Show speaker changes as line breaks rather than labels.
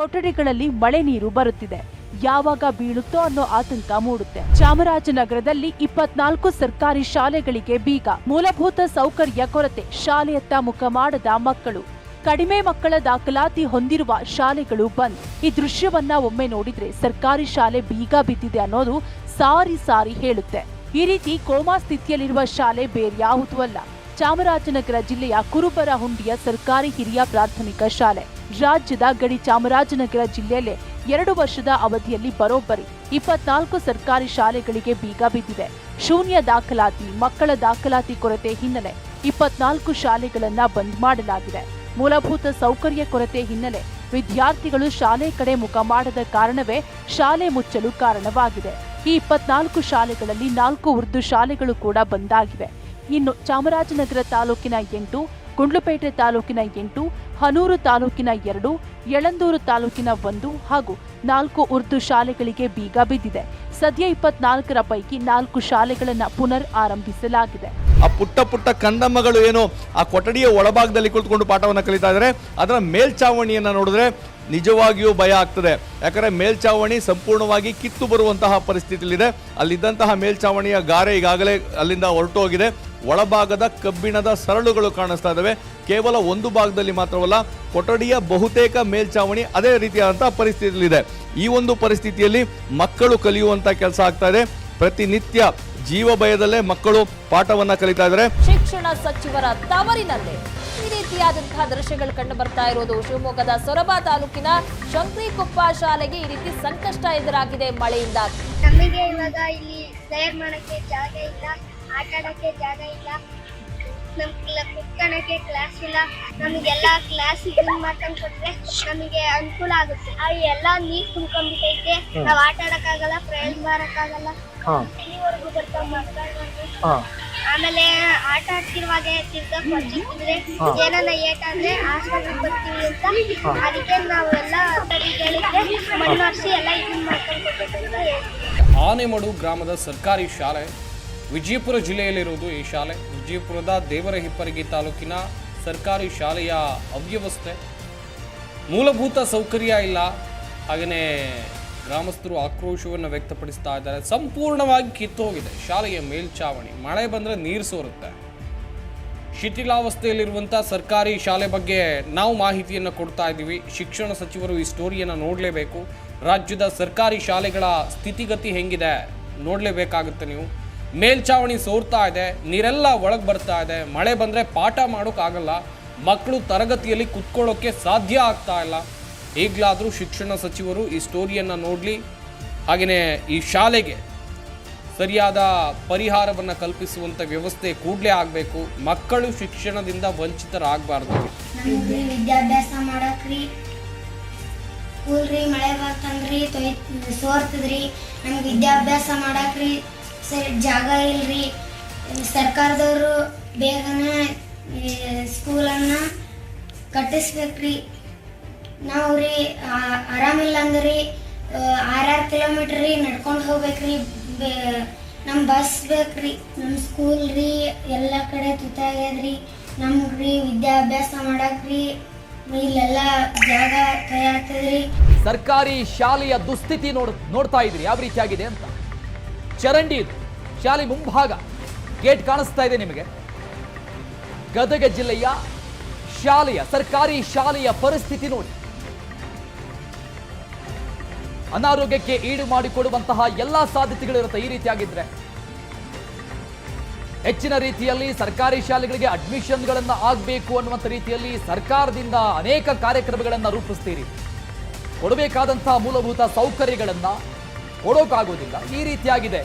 ಕೊಠಡಿಗಳಲ್ಲಿ ಮಳೆ ನೀರು ಬರುತ್ತಿದೆ. ಯಾವಾಗ ಬೀಳುತ್ತೋ ಅನ್ನೋ ಆತಂಕ ಮೂಡುತ್ತೆ. ಚಾಮರಾಜನಗರದಲ್ಲಿ ಇಪ್ಪತ್ನಾಲ್ಕು ಸರ್ಕಾರಿ ಶಾಲೆಗಳಿಗೆ ಬೀಗ. ಮೂಲಭೂತ ಸೌಕರ್ಯ ಕೊರತೆ. ಶಾಲೆಯತ್ತ ಮುಖ ಮಾಡದ ಮಕ್ಕಳು. ಕಡಿಮೆ ಮಕ್ಕಳ ದಾಖಲಾತಿ ಹೊಂದಿರುವ ಶಾಲೆಗಳು ಬಂದ್. ಈ ದೃಶ್ಯವನ್ನ ಒಮ್ಮೆ ನೋಡಿದ್ರೆ ಸರ್ಕಾರಿ ಶಾಲೆ ಬೀಗ ಬಿದ್ದಿದೆ ಅನ್ನೋದು ಸಾರಿ ಸಾರಿ ಹೇಳುತ್ತೆ. ಈ ರೀತಿ ಕೋಮಾ ಸ್ಥಿತಿಯಲ್ಲಿರುವ ಶಾಲೆ ಬೇರ್ಯಾವುದೂ ಅಲ್ಲ. ಚಾಮರಾಜನಗರ ಜಿಲ್ಲೆಯ ಕುರುಬರ ಹುಂಡಿಯ ಸರ್ಕಾರಿ ಹಿರಿಯ ಪ್ರಾಥಮಿಕ ಶಾಲೆ. ರಾಜ್ಯದ ಗಡಿ ಚಾಮರಾಜನಗರ ಜಿಲ್ಲೆಯಲ್ಲೇ ಎರಡು ವರ್ಷದ ಅವಧಿಯಲ್ಲಿ ಬರೋಬ್ಬರಿ ಇಪ್ಪತ್ನಾಲ್ಕು ಸರ್ಕಾರಿ ಶಾಲೆಗಳಿಗೆ ಬೀಗ ಬಿದ್ದಿದೆ. ಶೂನ್ಯ ದಾಖಲಾತಿ, ಮಕ್ಕಳ ದಾಖಲಾತಿ ಕೊರತೆ ಹಿನ್ನೆಲೆ ಇಪ್ಪತ್ನಾಲ್ಕು ಶಾಲೆಗಳನ್ನ ಬಂದ್ ಮಾಡಲಾಗಿದೆ. ಮೂಲಭೂತ ಸೌಕರ್ಯ ಕೊರತೆ ಹಿನ್ನೆಲೆ ವಿದ್ಯಾರ್ಥಿಗಳು ಶಾಲೆ ಕಡೆ ಮುಖ ಮಾಡದ ಕಾರಣವೇ ಶಾಲೆ ಮುಚ್ಚಲು ಕಾರಣವಾಗಿದೆ. ಈ ಇಪ್ಪತ್ನಾಲ್ಕು ಶಾಲೆಗಳಲ್ಲಿ ನಾಲ್ಕು ಉರ್ದು ಶಾಲೆಗಳು ಕೂಡ ಬಂದಾಗಿವೆ ಇನ್ನು ಚಾಮರಾಜನಗರ ತಾಲೂಕಿನ ಎಂಟು, ಗುಂಡ್ಲುಪೇಟೆ ತಾಲೂಕಿನ ಎಂಟು ಹನೂರು ತಾಲೂಕಿನ ಎರಡು, ಯಳಂದೂರು ತಾಲೂಕಿನ ಒಂದು ಹಾಗೂ ನಾಲ್ಕು ಉರ್ದು ಶಾಲೆಗಳಿಗೆ ಬೀಗ ಬಿದ್ದಿದೆ. ಸದ್ಯ ಇಪ್ಪತ್ನಾಲ್ಕರ ಪೈಕಿ ನಾಲ್ಕು ಶಾಲೆಗಳನ್ನು ಪುನರ್ ಆರಂಭಿಸಲಾಗಿದೆ.
ಆ ಪುಟ್ಟ ಪುಟ್ಟ ಕಂದಮ್ಮಗಳು ಏನು ಆ ಕೊಠಡಿಯ ಒಳಭಾಗದಲ್ಲಿ ಕುಳಿತುಕೊಂಡು ಪಾಠವನ್ನು ಕಲಿತಾ ಇದ್ದಾರೆ. ಅದರ ಮೇಲ್ಚಾವಣಿಯನ್ನು ನೋಡಿದ್ರೆ ನಿಜವಾಗಿಯೂ ಭಯ ಆಗ್ತದೆ. ಯಾಕಂದರೆ ಮೇಲ್ಚಾವಣಿ ಸಂಪೂರ್ಣವಾಗಿ ಕಿತ್ತು ಬರುವಂತಹ ಪರಿಸ್ಥಿತಿಯಲ್ಲಿದೆ. ಅಲ್ಲಿದ್ದಂತಹ ಮೇಲ್ಚಾವಣಿಯ ಗಾರೆ ಈಗಾಗಲೇ ಅಲ್ಲಿಂದ ಹೊರಟು ಹೋಗಿದೆ ಒಳಭಾಗದ ಕಬ್ಬಿಣದ ಸರಳುಗಳು ಕಾಣಿಸ್ತಾ ಇದ್ದಾವೆ. ಕೇವಲ ಒಂದು ಭಾಗದಲ್ಲಿ ಮಾತ್ರವಲ್ಲ ಕೊಠಡಿಯ ಬಹುತೇಕ ಮೇಲ್ಚಾವಣಿ ಅದೇ ರೀತಿಯಾದಂತಹ ಪರಿಸ್ಥಿತಿಯಲ್ಲಿದೆ. ಈ ಒಂದು ಪರಿಸ್ಥಿತಿಯಲ್ಲಿ ಮಕ್ಕಳು ಕಲಿಯುವಂತ ಕೆಲಸ ಆಗ್ತಾ ಇದೆ. ಪ್ರತಿನಿತ್ಯ ಜೀವ ಭಯದಲ್ಲೇ ಮಕ್ಕಳು ಪಾಠವನ್ನ ಕಲಿತಾ ಇದ್ದಾರೆ.
ಶಿಕ್ಷಣ ಸಚಿವರ ತವರಿನಲ್ಲೇ ಈ ರೀತಿಯಾದಂತಹ ದೃಶ್ಯಗಳು ಕಂಡು ಬರ್ತಾ ಇರೋದು ಶಿವಮೊಗ್ಗದ ಸೊರಬ ತಾಲೂಕಿನ ಶಂಕ್ರಿಕೊಪ್ಪ ಶಾಲೆಗೆ ಈ ರೀತಿ ಸಂಕಷ್ಟ ಎದುರಾಗಿದೆ ಮಳೆಯಿಂದ.
ನಮಗೆ ಇವಾಗ ಇಲ್ಲಿ ಜಾಗ ಇಲ್ಲ ಆಟ ಆಡಕ್ಕೆ ಜಾಗ ಇಲ್ಲ. ನಮ್ ಕುತ್ಕೊಳಕ್ಕೆ ಕ್ಲಾಸ್ ಇಲ್ಲ. ನಮಗೆಲ್ಲ ಕ್ಲಾಸ್ ಇದನ್ನ ಮಾಡ್ಕೊಂಡು ಕೊಟ್ರೆ ನಮಗೆ ಅನುಕೂಲ ಆಗುತ್ತೆ. ಆ ಎಲ್ಲ ನೀರ್ ತುಂಬ್ಕೊಂಡ್ಬಿಟ್ಟೈತೆ. ನಾವ್ ಆಟ ಆಡಕ್ಕಾಗಲ್ಲ ಪ್ರಯಾಣ ಮಾಡಕ್ಕಾಗಲ್ಲ. ಇಲ್ಲಿವರೆಗೂ ಬರ್ತಾವ ಮಕ್ಕಳು ಆಮೇಲೆ ಆಟ ಆಡ್ತಿರುವಾಗ ತಿರ್ಗಾ ಬರ್ತಿದ್ರೆ ಏಟ ಅಂದ್ರೆ ಹಾಸ್ಪಿಟಲ್ ಬರ್ತೀವಿ ಅಂತ ಅದಕ್ಕೆ ನಾವೆಲ್ಲ ಹೇಳಿದ್ರೆ ಮಣ್ಣು ಹಾರಿಸಿ ಎಲ್ಲ ಇದನ್ನ ಮಾಡ್ಕೊಂಡು ಕೊಡ್ಬೇಕು ಅಂತ ಹೇಳ್ತೀವಿ.
ಆನೆಮಡು ಗ್ರಾಮದ ಸರ್ಕಾರಿ ಶಾಲೆ ವಿಜಯಪುರ ಜಿಲ್ಲೆಯಲ್ಲಿರುವುದು ಈ ಶಾಲೆ. ವಿಜಯಪುರದ ದೇವರ ಹಿಪ್ಪರಗಿ ತಾಲೂಕಿನ ಸರ್ಕಾರಿ ಶಾಲೆಯ ಅವ್ಯವಸ್ಥೆ. ಮೂಲಭೂತ ಸೌಕರ್ಯ ಇಲ್ಲ. ಹಾಗೆಯೇ ಗ್ರಾಮಸ್ಥರು ಆಕ್ರೋಶವನ್ನು ವ್ಯಕ್ತಪಡಿಸ್ತಾ ಇದ್ದಾರೆ. ಸಂಪೂರ್ಣವಾಗಿ ಕಿತ್ತು ಹೋಗಿದೆ. ಶಾಲೆಯ ಮೇಲ್ಛಾವಣಿ ಮಳೆ ಬಂದರೆ ನೀರು ಸೋರುತ್ತೆ. ಶಿಥಿಲಾವಸ್ಥೆಯಲ್ಲಿರುವಂಥ ಸರ್ಕಾರಿ ಶಾಲೆ ಬಗ್ಗೆ ನಾವು ಮಾಹಿತಿಯನ್ನು ಕೊಡ್ತಾ ಇದ್ದೀವಿ. ಶಿಕ್ಷಣ ಸಚಿವರು ಈ ಸ್ಟೋರಿಯನ್ನು ನೋಡಲೇಬೇಕು. ರಾಜ್ಯದ ಸರ್ಕಾರಿ ಶಾಲೆಗಳ ಸ್ಥಿತಿಗತಿ ಹೆಂಗಿದೆ ನೋಡಲೇಬೇಕಾಗುತ್ತೆ ನೀವು. ಮೇಲ್ಚಾವಣಿ ಸೋರ್ತಾ ಇದೆ, ನೀರೆಲ್ಲ ಒಳಗೆ ಬರ್ತಾ ಇದೆ, ಮಳೆ ಬಂದರೆ ಪಾಠ ಮಾಡೋಕ್ಕಾಗಲ್ಲ ಮಕ್ಕಳು ತರಗತಿಯಲ್ಲಿ ಕುತ್ಕೊಳ್ಳೋಕ್ಕೆ ಸಾಧ್ಯ ಆಗ್ತಾ ಇಲ್ಲ. ಈಗಲಾದರೂ ಶಿಕ್ಷಣ ಸಚಿವರು ಈ ಸ್ಟೋರಿಯನ್ನು ನೋಡಲಿ. ಹಾಗೆಯೇ ಈ ಶಾಲೆಗೆ ಸರಿಯಾದ ಪರಿಹಾರವನ್ನು ಕಲ್ಪಿಸುವಂಥ ವ್ಯವಸ್ಥೆ ಕೂಡಲೇ ಆಗಬೇಕು. ಮಕ್ಕಳು ಶಿಕ್ಷಣದಿಂದ ವಂಚಿತರಾಗಬಾರ್ದು.
ವಿದ್ಯಾಭ್ಯಾಸ ಮಾಡಕ್ರಿ. ಸ್ಕೂಲ್ರಿ ಮಳೆ ಬರ್ತಂದ್ರಿ ಸೋರ್ತದ್ರಿ. ನಮ್ಗೆ ವಿದ್ಯಾಭ್ಯಾಸ ಮಾಡಕ್ರಿ. ಸರಿ, ಜಾಗ ಇಲ್ರಿ. ಸರ್ಕಾರದವರು ಬೇಗನೆ ಸ್ಕೂಲನ್ನು ಕಟ್ಟಿಸ್ಬೇಕ್ರಿ. ನಾವು ರೀ ಆರಾಮಿಲ್ಲ ಅಂದ್ರಿ. ಆರಾರು ಕಿಲೋಮೀಟ್ರ್ ರೀ ನಡ್ಕೊಂಡು ಹೋಗ್ಬೇಕ್ರಿ. ನಮ್ಮ ಬಸ್ ಬೇಕ್ರಿ. ನಮ್ಮ ಸ್ಕೂಲ್ ರೀ, ಎಲ್ಲ ಕಡೆ ತುತ್ತಾಗ್ಯದ್ರಿ ನಮ್ಗೆ ರೀ ವಿದ್ಯಾಭ್ಯಾಸ ಮಾಡಕ್ರಿ. ಇಲ್ಲೆಲ್ಲ ಜಾಗ ಕೈ
ಸರ್ಕಾರಿ ಶಾಲೆಯ ದುಸ್ಥಿತಿ ನೋಡ್, ನೋಡ್ತಾ ಇದ್ರಿ. ಯಾವ ರೀತಿಯಾಗಿದೆ ಅಂತ? ಚರಂಡಿ ಇದು. ಶಾಲೆ ಮುಂಭಾಗ ಗೇಟ್ ಕಾಣಿಸ್ತಾ ಇದೆ ನಿಮಗೆ. ಗದಗ ಜಿಲ್ಲೆಯ ಶಾಲೆಯ, ಸರ್ಕಾರಿ ಶಾಲೆಯ ಪರಿಸ್ಥಿತಿ ನೋಡಿ. ಅನಾರೋಗ್ಯಕ್ಕೆ ಈಡು ಮಾಡಿಕೊಡುವಂತಹ ಎಲ್ಲಾ ಸಾಧ್ಯತೆಗಳಿರುತ್ತೆ ಈ ರೀತಿಯಾಗಿದ್ರೆ ಹೆಚ್ಚಿನ ರೀತಿಯಲ್ಲಿ ಸರ್ಕಾರಿ ಶಾಲೆಗಳಿಗೆ ಅಡ್ಮಿಷನ್ಗಳನ್ನು ಆಗಬೇಕು ಅನ್ನುವಂಥ ರೀತಿಯಲ್ಲಿ ಸರ್ಕಾರದಿಂದ ಅನೇಕ ಕಾರ್ಯಕ್ರಮಗಳನ್ನು ರೂಪಿಸ್ತೀರಿ. ಕೊಡಬೇಕಾದಂತಹ ಮೂಲಭೂತ ಸೌಕರ್ಯಗಳನ್ನು ಕೊಡೋಕ್ಕಾಗೋದಿಲ್ಲ ಈ ರೀತಿಯಾಗಿದೆ